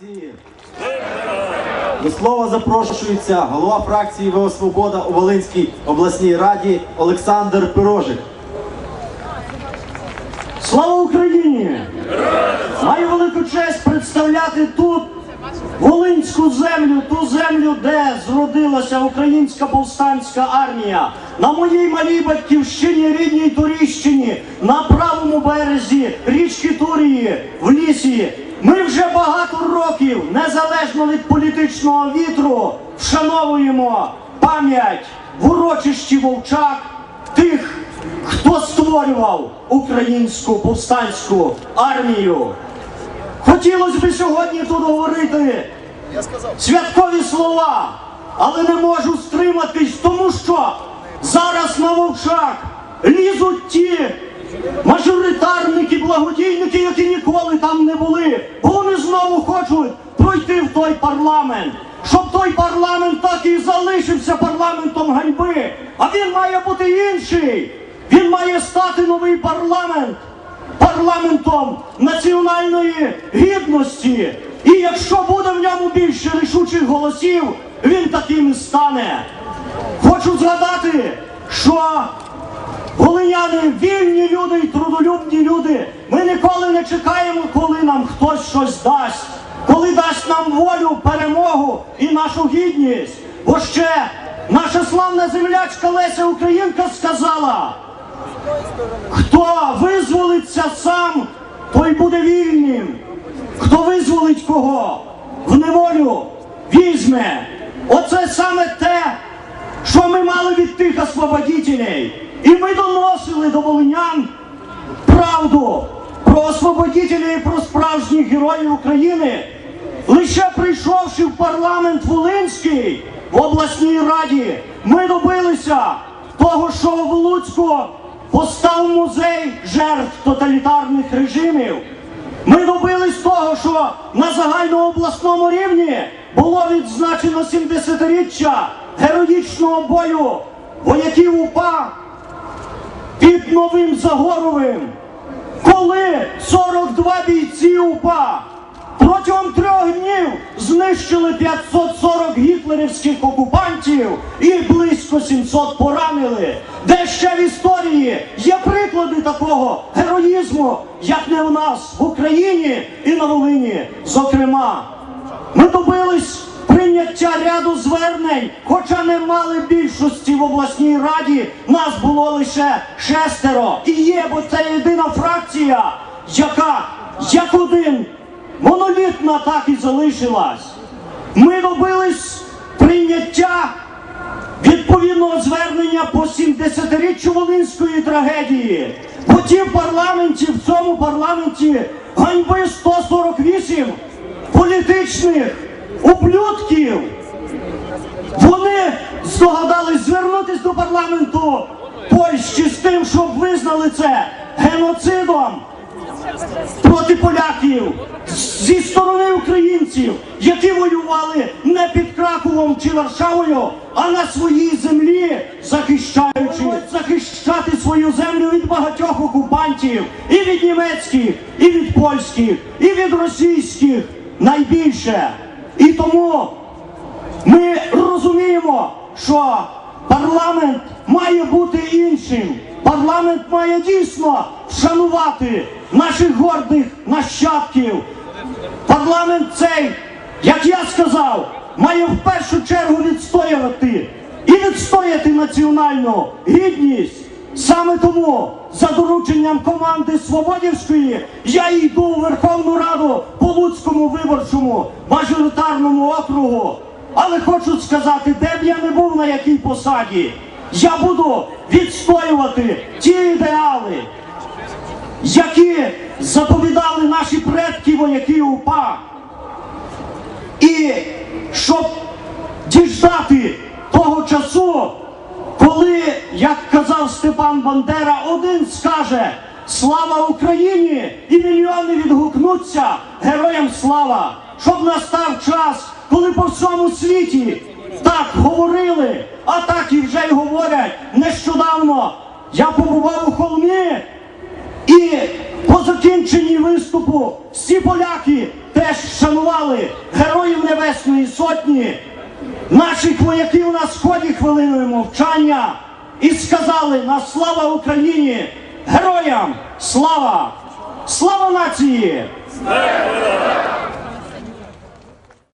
фракції. До слова запрошується голова фракції ВО Свобода у Волинській обласній раді Олександр Пирожик. Слава Україні! Маю велику честь представляти тут Волинську землю, ту землю, де зродилася українська повстанська армія. На моїй малій батьківщині, рідній Туріщині, на правому березі річки Турії, в лісі. Ми вже багато років, незалежно від політичного вітру, вшановуємо пам'ять в урочищі Вовчак тих, хто створював українську повстанську армію. Хотілося б сьогодні тут говорити святкові слова, але не можу стриматись, тому що зараз на вовчак лізуть ті мажоритарники, благодійники, які ніколи там не були, бо вони знову хочуть пройти в той парламент. Щоб той парламент так і залишився парламентом ганьби, а він має бути інший. Він має стати новий парламент парламентом національної гідності. І якщо буде в ньому більше рішучих голосів, він таким і стане. Хочу згадати, що волиняни вільні люди і трудолюбні люди. Ми ніколи не чекаємо, коли нам хтось щось дасть, коли дасть нам волю, перемогу і нашу гідність. Бо ще наша славна землячка Леся Українка сказала. Хто визволиться сам, той буде вільним. Хто визволить кого в неволю візьме. Оце саме те, що ми мали від тих освободітелей. І ми доносили до волинян правду про освободітелів і про справжніх героїв України. Лише прийшовши в парламент Волинський в обласній раді, ми добилися того, що в Луцьку постав музей жертв тоталітарних режимів. Ми добились того, що на загальнообласному рівні було відзначено 70-річчя героїчного бою вояків УПА під Новим Загоровим, коли 42 бійці УПА протягом трьох днів знищили 540 гітлерівських окупантів і близько 700 поранили. Де ще в історії є приклади такого героїзму, як не у нас в Україні і на Волині. Зокрема, ми добились прийняття ряду звернень, хоча не мали більшості в обласній раді, нас було лише шестеро. І є, бо це єдина фракція, яка як один монолітна так і залишилась. Ми добились прийняття відповідного звернення по 70-річчю Волинської трагедії. Бо ті в парламенті, в цьому парламенті ганьби 148 політичних ублюдків. Вони здогадались звернутися до парламенту Польщі з тим, щоб визнали це геноцидом проти поляків зі сторони українців, які воювали не під Краковом чи Варшавою, а на своїй землі, захищаючи захищати свою землю від багатьох окупантів, і від німецьких, і від польських, і від російських найбільше. І тому ми розуміємо, що парламент має бути іншим. Парламент має дійсно вшанувати наших гордих нащадків. Парламент цей, як я сказав, має в першу чергу відстоювати і відстояти національну гідність. Саме тому, за дорученням команди Свободівської, я йду у Верховну Раду по Луцькому виборчому мажоритарному округу. Але хочу сказати, де б я не був на якій посаді, я буду відстоювати ті ідеали, які заповідали наші предки вояки УПА. І щоб діждати того часу, коли, як казав Степан Бандера, один скаже Слава Україні! і мільйони відгукнуться Героям слава! Щоб настав час, коли по всьому світі так говорили, а так і вже й говорять. Нещодавно я побував у холмі і По закінченні виступу всі поляки теж шанували Героїв Небесної Сотні, наших вояків на сході хвилиною мовчання і сказали на слава Україні! Героям слава! Слава нації!